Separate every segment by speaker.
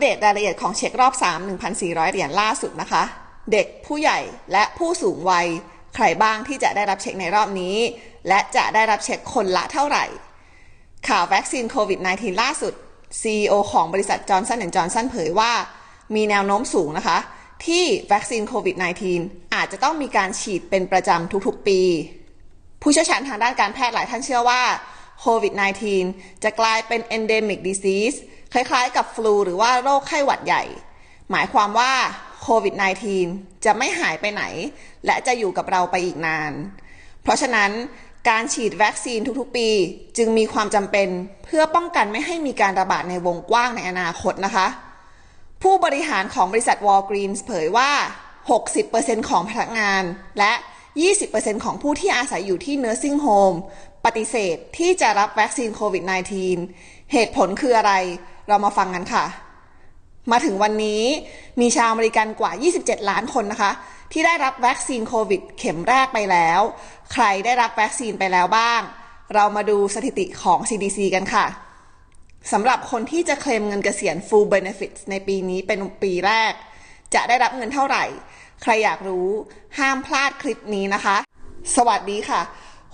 Speaker 1: เดตรายละเอียดของเช็ครอบ 3 1,400 เหรียญล่าสุดนะคะ เด็กผู้ใหญ่และผู้สูงวัย ใครบ้างที่จะได้รับเช็คในรอบนี้ และจะได้รับเช็คคนละเท่าไหร่ ข่าววัคซีนโควิด -19 ล่าสุด CEO ของบริษัทจอร์นสันแอนจอร์นสันเผยว่า มีแนวโน้มสูงนะคะ ที่วัคซีนโควิด -19 อาจจะต้องมีการฉีดเป็นประจำทุกๆ ปี ผู้เชี่ยวชาญทางด้านการแพทย์หลายท่านเชื่อว่าโควิด -19 จะกลายเป็น endemic disease คล้ายๆ กับฟลูหรือว่าโรคไข้หวัดใหญ่ หมายความว่าโควิด -19 จะไม่หายไปไหน และจะอยู่กับเราไปอีกนาน เพราะฉะนั้นการฉีดวัคซีนทุกๆ ปีจึงมีความจำเป็นเพื่อป้องกันไม่ให้มีการระบาดในวงกว้างในอนาคตนะคะ ผู้บริหารของบริษัทวอลกรีนเผยว่า 60%ของพนักงานและ 20%ของผู้ที่อาศัยอยู่ที่ nursing home ปฏิเสธที่จะรับวัคซีนโควิด -19 เหตุผลคืออะไร เรามาฟังกันค่ะ มาถึงวันนี้มีชาวอเมริกันกว่า 27 ล้านคนนะคะ ที่ได้รับวัคซีนโควิด เข็มแรกไปแล้ว ใครได้รับวัคซีนไปแล้วบ้าง เรามาดูสถิติของ CDC กันค่ะสำหรับคนที่จะเคลมเงินเกษียณ full benefits ในปีนี้เป็นปีแรก จะได้รับเงินเท่าไหร่ ใครอยากรู้ห้ามพลาดคลิปนี้นะคะ สวัสดีค่ะ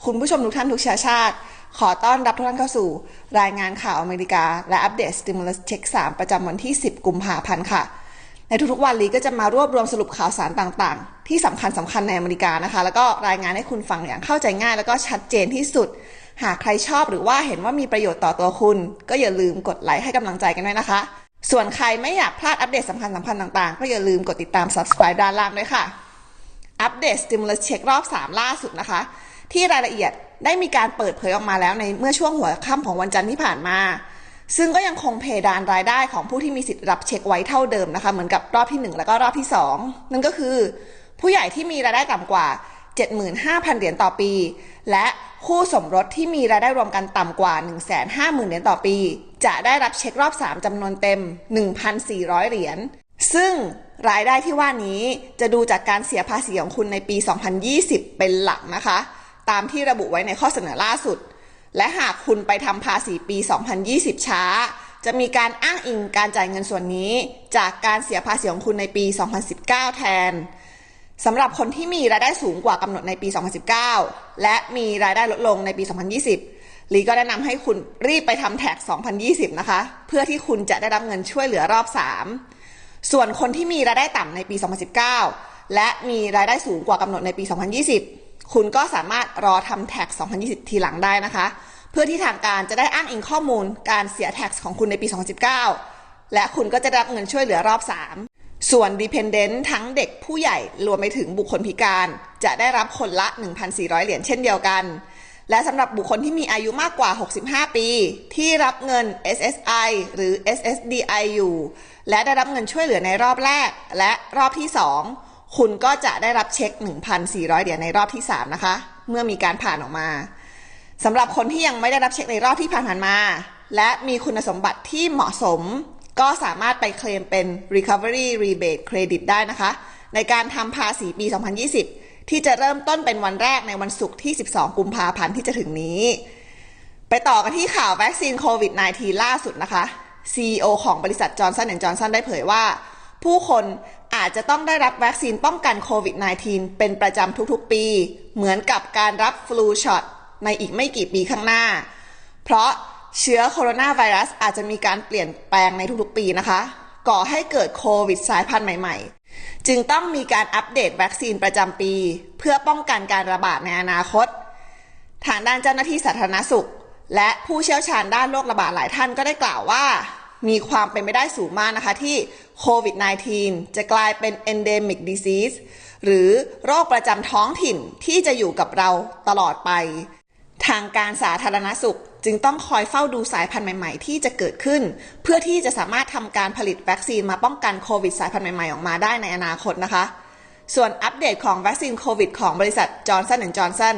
Speaker 1: คุณผู้ชมทุกท่านทุกชื้อชาติ ขอต้อนรับทุกท่านเข้าสู่ รายงานข่าวอเมริกา และอัปเดต stimulus check 3 ประจำวันที่ 10 กุมภาพันธ์ค่ะ ในทุกๆวันลีก็จะมารวบรวมสรุปข่าวสารต่างๆ ที่สำคัญสำคัญในอเมริกานะคะ แล้วก็รายงานให้คุณฟังอย่างเข้าใจง่าย แล้วก็ชัดเจนที่สุด หากใครชอบหรือว่าเห็นว่ามีประโยชน์ต่อตัวคุณ ก็อย่าลืมกดไลค์ให้กำลังใจกันด้วยนะคะ ส่วนใครไม่อยากพลาดอัปเดตสำคัญสำคัญต่างๆ ก็อย่าลืมกดติดตาม subscribe ด้านล่างด้วยค่ะ อัปเดต stimulus check รอบ 3 ล่าสุดนะคะ ที่รายละเอียด ได้มีการเปิดเผยออกมาแล้วในเมื่อช่วงหัวค่ำของวันจันทร์ที่ผ่านมา ซึ่งก็ยังคงเพดานรายได้ของผู้ที่มีสิทธิ์รับเช็คไว้เท่าเดิมนะคะ เหมือนกับรอบที่ 1 แล้วก็รอบที่ 2 นั่นก็คือ ผู้ใหญ่ที่มีรายได้ต่ำกว่า 75,000 เหรียญต่อปี และคู่สมรสที่มีรายได้รวมกันต่ำกว่า 150,000 เหรียญต่อปี จะได้รับเช็ครอบ 3จำนวนเต็ม 1,400 เหรียญซึ่งรายได้ที่ว่านี้จะดูจากการเสียภาษีของคุณในปี 2020 เป็นหลักนะคะ ตามที่ระบุไว้ในข้อเสนอล่าสุด และหากคุณไปทำภาษีปี 2020 ช้า จะมีการอ้างอิงการจ่ายเงินส่วนนี้ จากการเสียภาษีของคุณในปี 2019 แทนสำหรับคนที่มีรายได้สูงกว่ากำหนดในปี 2019 และมีรายได้ลดลงในปี 2020 ลีก็แนะนำให้คุณรีบไปทำแท็ก 2020 นะคะ เพื่อที่คุณจะได้รับเงินช่วยเหลือรอบ 3 ส่วนคนที่มีรายได้ต่ำในปี 2019 และมีรายได้สูงกว่ากำหนดในปี 2020 คุณก็สามารถรอทำแท็ก 2020 ทีหลังได้นะคะ เพื่อที่ทางการจะได้อ้างอิงข้อมูลการเสียแท็กของคุณในปี 2019 และคุณก็จะได้รับเงินช่วยเหลือรอบ 3 ส่วน dependent ทั้งเด็กผู้ใหญ่รวมไปถึงบุคคลพิการ จะได้รับคนละ 1,400 เหรียญเช่นเดียวกัน และสำหรับบุคคลที่มีอายุมากกว่า 65 ปี ที่รับเงิน SSI หรือ SSDI อยู่และได้รับเงินช่วยเหลือในรอบแรก และรอบที่ 2 คุณก็จะได้รับเช็ค 1,400 เหรียญในรอบที่ 3 นะคะ เมื่อมีการผ่านออกมาสำหรับคนที่ยังไม่ได้รับเช็คในรอบที่ผ่านๆมา และมีคุณสมบัติที่เหมาะสม ก็สามารถไปเคลมเป็น Recovery Rebate Credit ได้นะคะ ในการทำภาษีปี 2020 ที่จะเริ่มต้นเป็นวันแรกในวันศุกร์ที่ 12 กุมภาพันธ์ที่จะถึงนี้ ไปต่อกันที่ข่าววัคซีนโควิด -19 ล่าสุดนะคะ CEO ของบริษัทจอร์นสันแอนด์จอร์นสันได้เผยว่า ผู้คน อาจจะต้องได้รับวัคซีนป้องกันโควิด -19 เป็นประจำทุกๆ ปี เหมือนกับการรับฟลูช็อตในอีกไม่กี่ปีข้างหน้า เพราะเชื้อโคโรนาไวรัสอาจจะมีการเปลี่ยนแปลงในทุกๆ ปีนะคะ ก่อให้เกิดโควิดสายพันธุ์ใหม่ ๆ จึงต้องมีการอัปเดตวัคซีนประจำปี เพื่อป้องกันการระบาดในอนาคต ทางด้านเจ้าหน้าที่สาธารณสุข และผู้เชี่ยวชาญด้านโรคระบาดหลายท่านก็ได้กล่าวว่า มีความเป็นไปได้สูงมากนะคะที่โควิด -19 จะกลายเป็น endemic disease หรือโรคประจำท้องถิ่นที่จะอยู่กับเราตลอดไป ทางการสาธารณสุขจึงต้องคอยเฝ้าดูสายพันธุ์ใหม่ๆ ที่จะเกิดขึ้น เพื่อที่จะสามารถทำการผลิตวัคซีนมาป้องกันโควิดสายพันธุ์ใหม่ๆ ออกมาได้ในอนาคตนะคะ ส่วนอัปเดตของวัคซีนโควิดของบริษัท Johnson Johnson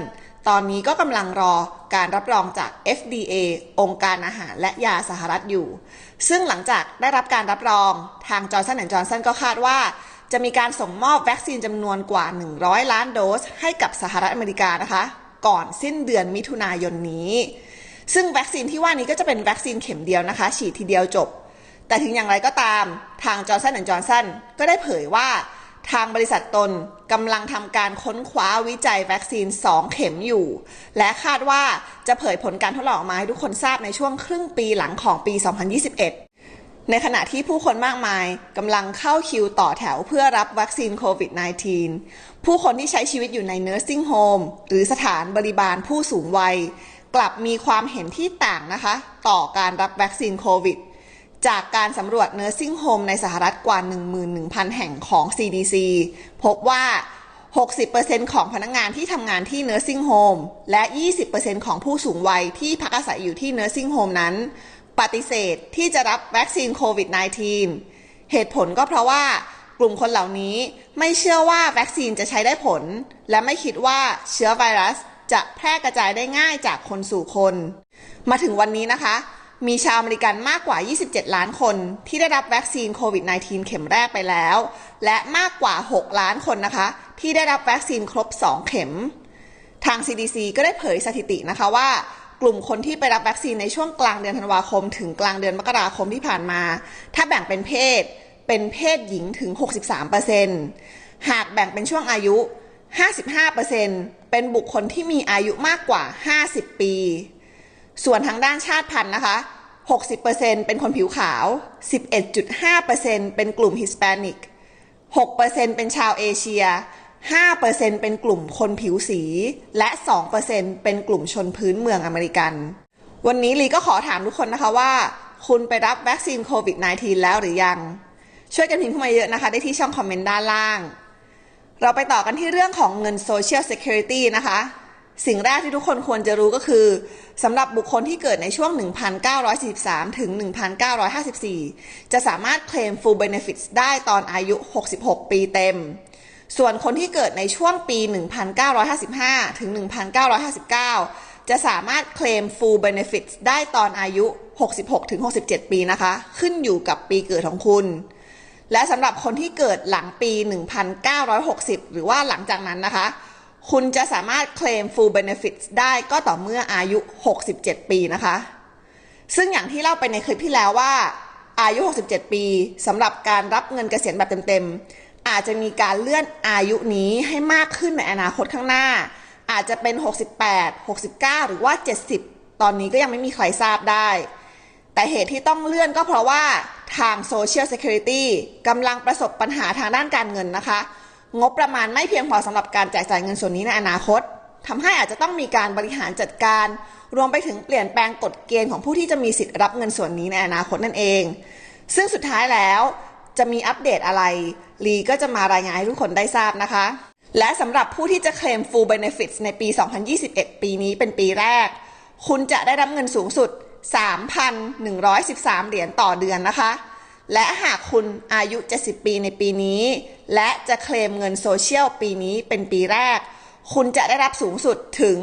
Speaker 1: ตอนนี้ก็กำลังรอการรับรองจาก FDA องค์การอาหารและยาสหรัฐอยู่ ซึ่งหลังจากได้รับการรับรองทาง Johnson Johnson ก็คาดว่า จะมีการส่งมอบวัคซีนจำนวนกว่า 100 ล้านโดส ให้กับสหรัฐอเมริกานะคะ ก่อนสิ้นเดือนมิถุนายนนี้ ซึ่งวัคซีนที่ว่านี้ก็จะเป็นวัคซีนเข็มเดียวนะคะ ฉีดทีเดียวจบ แต่ถึงอย่างไรก็ตามทางจอร์ n สันแอนด์จอร์ n สันก็ได้เผยว่า ทางบริษัทตนกำลังทำการค้นคว้าวิจัยวัคซีน 2 เข็มอยู่ และคาดว่าจะเผยผลการทดลองออกมาให้ทุกคนทราบในช่วงครึ่งปีหลังของปี 2021ในขณะที่ผู้คนมากมายกำลังเข้าคิวต่อแถวเพื่อรับวัคซีนโควิด -19 ผู้คนที่ใช้ชีวิตอยู่ใน nursing home หรือสถานบริบาลผู้สูงวัย กลับมีความเห็นที่ต่างนะคะ ต่อการรับวัคซีนโควิด จากการสำรวจ nursing home ในสหรัฐกว่า 11,000 แห่งของ CDC พบว่า 60%ของพนักงานที่ทำงานที่ nursing home และ 20%ของผู้สูงวัยที่พักอาศัยอยู่ที่ nursing home นั้น ปฏิเสธที่จะรับวัคซีนโควิด -19 เหตุผลก็เพราะว่ากลุ่มคนเหล่านี้ไม่เชื่อว่าวัคซีนจะใช้ได้ผล และไม่คิดว่าเชื้อไวรัสจะแพร่กระจายได้ง่ายจากคนสู่คน มาถึงวันนี้นะคะ มีชาวอเมริกันมากกว่า 27 ล้านคนที่ได้รับวัคซีนโควิด -19 เข็มแรกไปแล้ว และมากกว่า 6 ล้านคนนะคะ ที่ได้รับวัคซีนครบ 2 เข็ม ทาง CDC ก็ได้เผยสถิตินะคะว่า กลุ่มคนที่ไปรับวัคซีนในช่วงกลางเดือนธันวาคม ถึงกลางเดือนมกราคมที่ผ่านมา ถ้าแบ่งเป็นเพศ เป็นเพศหญิงถึง 63%หากแบ่งเป็นช่วงอายุ 55%เป็นบุคคลที่มีอายุมากกว่า 50 ปี ส่วนทางด้านชาติพันธุ์นะคะ 60%เป็นคนผิวขาว 11.5%เป็นกลุ่มฮิสแปนิก 6%เป็นชาวเอเชีย 5%เป็นกลุ่มคนผิวสี และ 2%เป็นกลุ่มชนพื้นเมืองอเมริกัน วันนี้ลีก็ขอถามทุกคนนะคะว่า คุณไปรับวัคซีนโควิด -19 แล้วหรือยัง ช่วยกันพิมพ์เข้ามาเยอะนะคะ ได้ที่ช่องคอมเมนต์ด้านล่าง เราไปต่อกันที่เรื่องของเงิน Social Security นะคะ สิ่งแรกที่ทุกคนควรจะรู้ก็คือสำหรับบุคคลที่เกิดในช่วง 1943 ถึง 1954 จะสามารถเคลม full benefits ได้ตอนอายุ 66 ปีเต็ม ส่วนคนที่เกิดในช่วงปี 1955 ถึง 1959 จะสามารถเคลม full benefits ได้ตอนอายุ 66 ถึง 67 ปีนะคะ ขึ้นอยู่กับปีเกิดของคุณ และสำหรับคนที่เกิดหลังปี 1960 หรือว่าหลังจากนั้นนะคะ คุณจะสามารถเคลม full benefits ได้ก็ต่อเมื่ออายุ 67 ปีนะคะ ซึ่งอย่างที่เล่าไปในคลิปที่แล้วว่า อายุ 67 ปีสำหรับการรับเงินเกษียณแบบเต็มๆ อาจจะมีการเลื่อนอายุนี้ให้มากขึ้นในอนาคตข้างหน้า อาจจะเป็น 68 69 หรือว่า 70 ตอนนี้ก็ยังไม่มีใครทราบได้ แต่เหตุที่ต้องเลื่อนก็เพราะว่าทาง Social Security กำลังประสบปัญหาทางด้านการเงินนะคะ งบประมาณไม่เพียงพอสำหรับการแจกจ่ายเงินส่วนนี้ในอนาคตทำให้อาจจะต้องมีการบริหารจัดการ รวมไปถึงเปลี่ยนแปลงกฎเกณฑ์ของผู้ที่จะมีสิทธิ์รับเงินส่วนนี้ในอนาคตนั่นเอง ซึ่งสุดท้ายแล้วจะมีอัปเดตอะไร ลีก็จะมารายงานให้ทุกคนได้ทราบนะคะ และสำหรับผู้ที่จะเคลม full benefits ในปี 2021 ปีนี้เป็นปีแรก คุณจะได้รับเงินสูงสุด 3,113 เหรียญต่อเดือนนะคะ และหากคุณอายุ 70 ปีในปีนี้ และจะเคลมเงินโซเชียลปีนี้เป็นปีแรก คุณจะได้รับสูงสุดถึง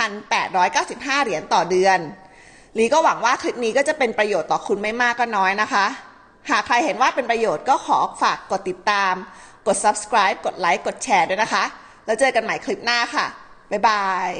Speaker 1: 3,895 เหรียญต่อเดือนลีก็หวังว่าคลิปนี้ก็จะเป็นประโยชน์ต่อคุณไม่มากก็น้อยนะคะ หากใครเห็นว่าเป็นประโยชน์ก็ขอฝากกดติดตาม กด subscribe กดไลค์ กดแชร์ด้วยนะคะ แล้วเจอกันใหม่คลิปหน้าค่ะ บ๊ายบาย